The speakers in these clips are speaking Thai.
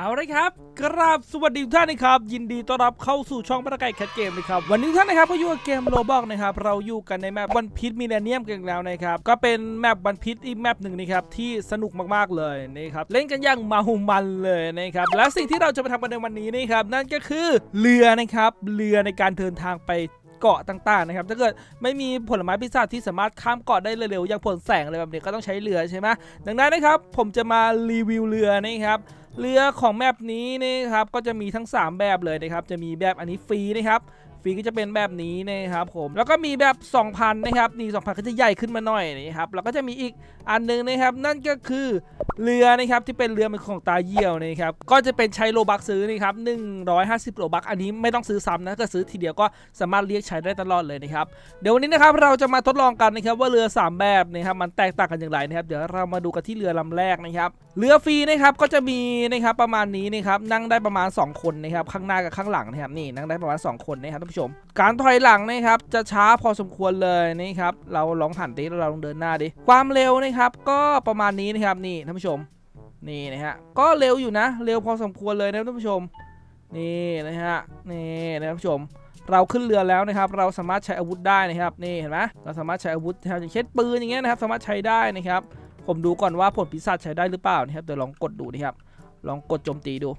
เอาละครับกราบสวัสดีทุกท่านนะครับ ยินดีต้อนรับเข้าสู่ช่องประกายแคทเกมนะครับ วันนี้ท่านนะครับก็อยู่กับเกมโลบอกนะครับ เราอยู่กันในแมปวันพิษมิเลเนียมกันแล้วนะครับ ก็เป็นแมปวันพิษอีกแมปหนึ่งนะครับที่สนุกมากๆเลยนะครับ เล่นกันอย่างมาหุมันเลยนะครับ และสิ่งที่เราจะมาทำกันในวันนี้นะครับ นั่นก็คือเรือนะครับ เรือในการเดินทางไปเกาะต่างๆนะครับถ้าเกิดไม่มีผลไม้พิซซ่าที่สามารถข้ามเกาะได้เร็วๆอย่างผลแสงอะไรแบบนี้ก็ต้องใช้เรือใช่ไหมดังนั้นนะครับผมจะมารีวิวเรือนะครับ เรือของแมปนี้นะครับก็จะมีทั้ง 3 แบบเลยนะครับจะมีแบบอันนี้ฟรีนะครับ ฟรีก็จะเป็นแบบนี้นะครับผมแล้วก็มีแบบ 2,000 นะครับนี่2,000 ก็จะใหญ่ขึ้นมาหน่อยนะครับแล้วก็จะมีอีกอันหนึงนะครับ นั่นก็คือเรือนะครับที่เป็นเรือเป็นของตาเยี่ยวนะครับก็จะเป็นใช้โลบักซื้อนะครับ150โลบักอันนี้ไม่ต้องซื้อซ้ำนะก็ซื้อทีเดียวก็สามารถเรียกใช้ได้ตลอดเลยนะครับเดี๋ยววันนี้นะครับเราจะมาทดลองกันนะครับว่าเรือ 3 แบบนะครับมันแตกต่างกันอย่างไรนะครับเดี๋ยวเรามาดูกันที่เรือลำแรกนะครับเรือฟรีนะครับก็จะมีนะครับประมาณนี้นะครับนั่งได้ประมาณ 2 คนนะครับข้างหน้ากับข้างหลังนะครับนี่นั่งได้ประมาณ 2 คนนะครับผู้ชม การถอยหลังนะครับจะช้าพอสมควรเลยนะครับเราลองหันดิเราลองเดินหน้าดิความเร็วนะครับก็ประมาณนี้นะครับนี่ท่านผู้ชมนี่นะฮะก็เร็วอยู่นะ เร็วพอสมควรเลยนะท่านผู้ชมนี่นะฮะนี่นะท่านผู้ชมเราขึ้นเรือแล้วนะครับ เราสามารถใช้อาวุธได้นะครับ นี่เห็นไหมเราสามารถใช้อาวุธนะครับอย่างเช่นปืนอย่างเงี้ยนะครับ สามารถใช้ได้นะครับ ผมดูก่อนว่าผลปีศาจใช้ได้หรือเปล่านะครับ เดี๋ยวลองกดดูนะครับ ลองกดโจมตีดู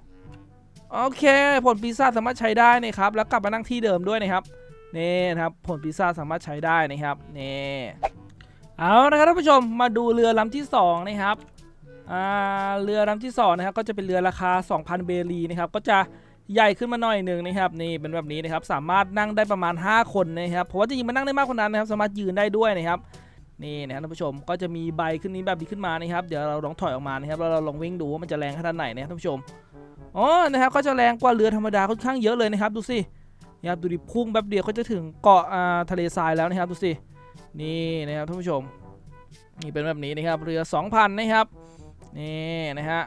โอเค ผลปีศาจสามารถใช้ได้นะครับ แล้วกลับมานั่งที่เดิมด้วยนะครับนี่นะครับผลปีศาจสามารถใช้ได้นะครับนี่เอานะครับท่านผู้ชมมาดูเรือลำที่สองนะครับอ่าเรือลำที่สองนะครับก็จะเป็นเรือราคา 2,000 เบรีนะครับก็จะใหญ่ขึ้นมาหน่อยหนึ่งนะครับนี่เป็นแบบนี้นะครับสามารถนั่งได้ประมาณ 5 คนนะครับเพราะว่าจริงๆมันนั่งได้มากกว่านั้นนะครับ สามารถยืนได้ด้วยนะครับนี่นะครับท่านผู้ชมก็จะมีใบขึ้นนี้แบบนี้ขึ้นมานะครับ เดี๋ยวเราลองถอยออกมานะครับแล้วเราลองวิ่งดูว่ามันจะแรงขนาดไหนนะครับท่านผู้ชม อ๋อนะครับก็จะแรงกว่าเรือธรรมดาค่อนข้างเยอะเลยนะครับดูสินะครับดูดิพุ่งแป๊บเดียวก็จะถึงเกาะทะเลทรายแล้วนะครับดูสินี่นะครับท่านผู้ชมนี่เป็นแบบนี้นะครับเรือ 2,000 นะครับนี่นะฮะ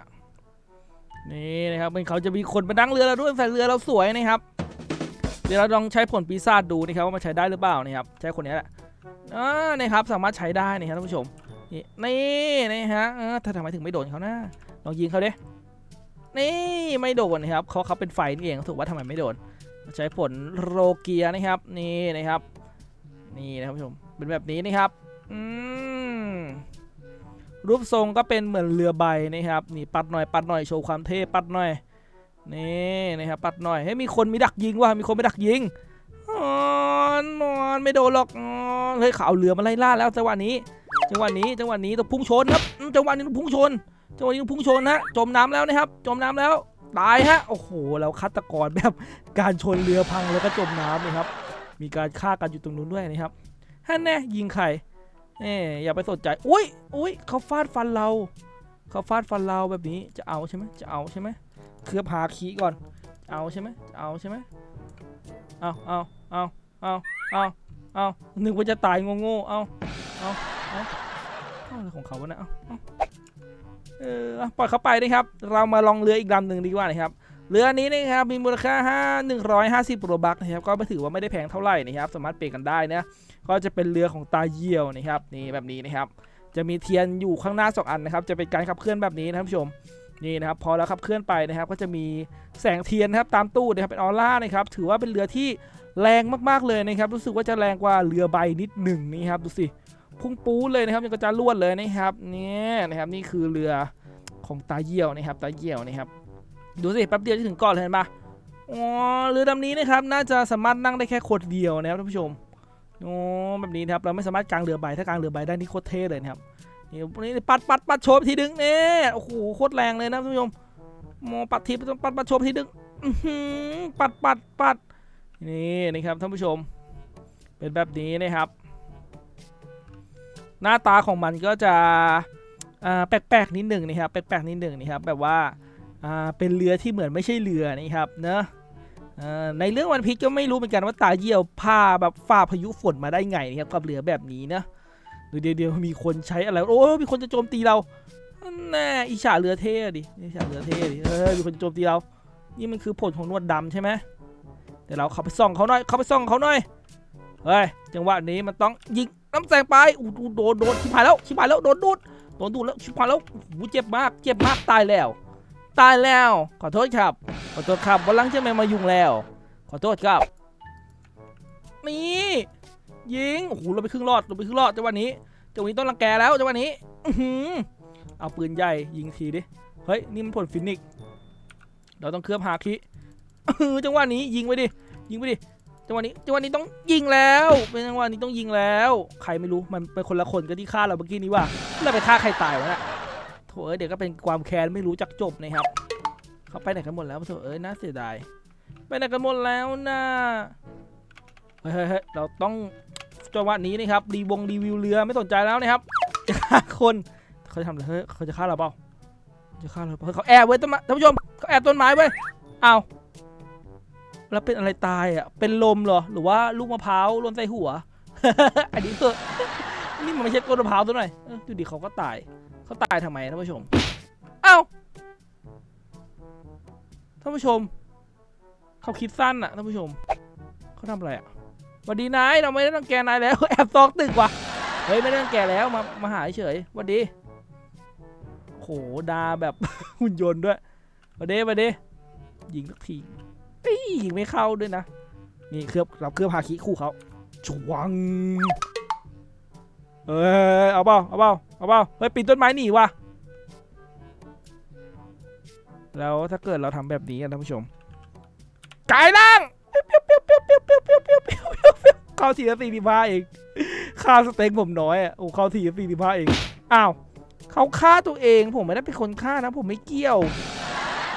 นี่นะครับเป็นเขาจะมีคนมาดังเรือเราด้วยแฟนเรือเราสวยนะครับ เดี๋ยวเราลองใช้ผลปีศาจดูนะครับว่ามันใช้ได้หรือเปล่านะครับใช้คนนี้แหละอ่านะครับสามารถใช้ได้นะครับท่านผู้ชมนี่นี่นะฮะเออถ้าทำไมถึงไม่โดนเขานะลองยิงเขาดิ นี่ไม่โดนนะครับเขาเขาเป็นไฟนี่เองถูกว่าทำไมไม่โดน ใช้ผลโรเกียนะครับ นี่นะครับ นี่นะครับผู้ชมเป็นแบบนี้นะครับอืมรูปทรงก็เป็นเหมือนเรือใบนะครับ นี่ปัดหน่อยปัดหน่อยโชว์ความเท่ปัดหน่อยนี่นะครับปัดหน่อยให้ยมีคนมีดักยิงว่ะมีคนไม่ดักยิงอ๋อนอนไม่โดนหรอกเฮ้ยเขาเอาเรือมาไล่ล่าแล้วจังหวะนี้จังหวะนี้จังหวะนี้ต้องพุ่งชนครับจังหวะนี้ต้องพุ่งชน จังหวะนี้ต้องพุ่งชนฮะจมน้ำแล้วนะครับ จมน้ำแล้วตายฮะโอ้โหแล้วฆาตกรแบบการชนเรือพังแล้วก็จมน้ำนะครับ มีการฆ่ากันอยู่ตรงนู้นด้วยนะครับฮะแน่ยิงใครเอ้ยอย่าไปสนใจอุ้ยอุ้ยเขาฟาดฟันเราเขาฟาดฟันเราแบบนี้จะเอาใช่ไหมจะเอาใช่ไหมเคลือบหาคีก่อน เอาใช่ไหมจะเอาใช่ไหมเอาเอาเอาเอาเอาเอานึกว่าจะตายโง่ๆเอาเอาเอาอะไรของเขาวะเนะเอา ออปล่อยเขาไปนะครับ เรามาลองเรืออีกลำหนึ่งดีกว่านะครับเรือนี้นะครับมีมูลค่า 5 150โรบักนะครับก็ไม่ถือว่าไม่ได้แพงเท่าไหร่นะครับ สามารถเปย์กันได้นะก็จะเป็นเรือของตาเยี่ยวนะครับนี่แบบนี้นะครับ จะมีเทียนอยู่ข้างหน้าสองอันนะครับ จะเป็นการขับเคลื่อนแบบนี้นะครับผู้ชมนี่นะครับพอแล้วขับเคลื่อนไปนะครับ ก็จะมีแสงเทียนนะครับตามตู้นะครับเป็นออร่านะครับถือว่าเป็นเรือที่แรงมากๆเลยนะครับ รู้สึกว่าจะแรงกว่าเรือใบนิดหนึ่งนี่ครับดูสิ พุ่งปูเลยนะครับยังกระจายลวดเลยนะครับเนี่ยนะครับนี่คือเรือของตาเยี่ยวนะครับตาเยี่ยวนะครับดูสิแป๊บเดียวจะถึงเกาะเลยเห็นปะอ๋อเรือลำนี้นะครับน่าจะสามารถนั่งได้แค่คนเดียวนะครับท่านผู้ชมโอ้แบบนี้นะครับเราไม่สามารถกางเรือใบถ้ากางเรือใบได้นี่โคตรเท่เลยนะครับนี่นี่ปัดปัดปัดโชว์ทีดึงเนี่ยโอ้โหโคตรแรงเลยนะท่านผู้ชมโมปัดทีปัดปัดโชว์ทีดึงปัดปัดปัดนี่นะครับท่านผู้ชม เป็นแบบนี้นะครับ หน้าตาของมันก็จะแปลกๆนิดหนึ่งนะครับแปลกๆนิดหนึ่งนะครับแบบว่าเป็นเรือที่เหมือนไม่ใช่เรือนะครับเนอะในเรื่องวันพีชก็ไม่รู้เหมือนกันว่าตาเยี่ยวพาแบบฝ่าพายุฝนมาได้ไงนะครับกับเรือแบบนี้นะเดียวเดียวมีคนใช้อะไรโอ้มีคนจะโจมตีเราแน่อิฉาเรือเท่ดิอิฉาเรือเท่ดิเออมีคนโจมตีเรา นี่มันคือผลของนวดดำใช่ไหมแต่เราเข้าไปส่องเขาหน่อยเข้าไปส่องเขาหน่อยเฮ้ยจังหวะนี้มันต้องยิง น้ำแสงไปอู้หูโดนโดนชิบหายแล้วชิบหายแล้วโดนดูดโดนดูดแล้วชิบหายแล้วโอ้โหเจ็บมากเจ็บมากตายแล้ว ตายแล้ว ขอโทษครับ ขอโทษครับวันหลังจะไม่มายุ่งแล้ว ขอโทษครับนี่ยิงโอ้โหเราไปครึ่งรอดเราไปครึ่งรอดจังหวะนี้จังหวะนี้ต้องรังแกแล้วจังหวะนี้อือเอาปืนใหญ่ยิงทีดิเฮ้ยนี่มันผลฟินิกเราต้องเคลือบหาคิจังหวะนี้ยิงไปดิยิงไปดิ จังหวะนี้จังหวะนี้ต้องยิงแล้วเป็นจังหวะนี้ต้องยิงแล้ว ใครไม่รู้มันเป็นคนละคนกับที่ฆ่าเราเมื่อกี้นี้ว่าเราไปฆ่าใครตายวะเนี่ยโถเอ้ยเดี๋ยวก็เป็นความแค้นไม่รู้จักจบนะครับเขาไปไหนกันหมดแล้วโถเอ้ยน่าเสียดายไปไหนกันหมดแล้วนะเฮ้ยเฮ้ยเราต้องจังหวะนี้นะครับรีวงรีวิวเรือไม่สนใจแล้วนะครับจะฆ่าคนเขาจะทำอะไรเฮ้ยเขาจะฆ่าเราเปล่าจะฆ่าเราเปล่าเขาแอบเว้ต้นไม้ท่านผู้ชมเขาแอบต้นไม้เว้ยอ้า แล้วเป็นอะไรตายอะ เป็นลมเหรอ หรือว่าลูกมะพร้าวล่นใส่หัว อันนี้เถอะนี่มันไม่ใช่ต้นมะพร้าวตัวหน่อยดูดิเขาก็ตาย เขาตายทำไมท่านผู้ชม เอ้า ท่านผู้ชม เขาคิดสั้นอะท่านผู้ชม เขาทำอะไรอะวัสดีนายเราไม่ได้ต้องแกนายแล้ว แอบซอกตึกว่ะ เฮ้ยไม่ได้ต้องแกแล้วมา มาหาเฉยวัสดี โหดาแบบหุ่นยนต์ด้วยวัสดีวัสดียิงสักที ตียิไม่เข้าด้วยนะ นี่เครือบเราเครือบฮาคิคู่เขาชวงเออเอาเปล่าเอาเปล่าเอาเปล่าเฮ้ยปีนต้นไม้หนีว่ะ แล้วถ้าเกิดเราทำแบบนี้นท่านผู้ชมกายร่างเข้าสี่สี่สิบห้าเองค่าสเต็งผมน้อยอะโอ้เข้าสี่สี่สิบห้าเอง อ้าวเขาฆ่าตัวเองผมไม่ได้เป็นคนฆ่านะ ผมไม่เกี่ยว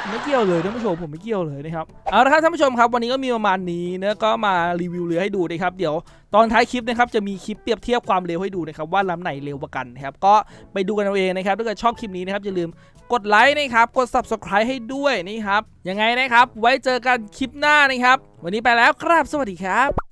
ไม่เกี่ยวเลยท่านผู้ชมผมไม่เกี่ยวเลยนะครับเอาละครับท่านผู้ชมครับวันนี้ก็มีประมาณนี้เนะก็มารีวิวเรือให้ดูนะครับเดี๋ยวตอนท้ายคลิปนะครับจะมีคลิปเปรียบเทียบความเร็วให้ดูนะครับว่าลำไหนเร็วกว่ากันนะครับก็ไปดูกันเอาเองนะครับถ้าเกิดชอบคลิปนี้นะครับอย่าลืมกดไลค์นะครับกด subscribe ให้ด้วยนี่ครับยังไงนะครับไว้เจอกันคลิปหน้านะครับ วันนี้ไปแล้วครับสวัสดีครับ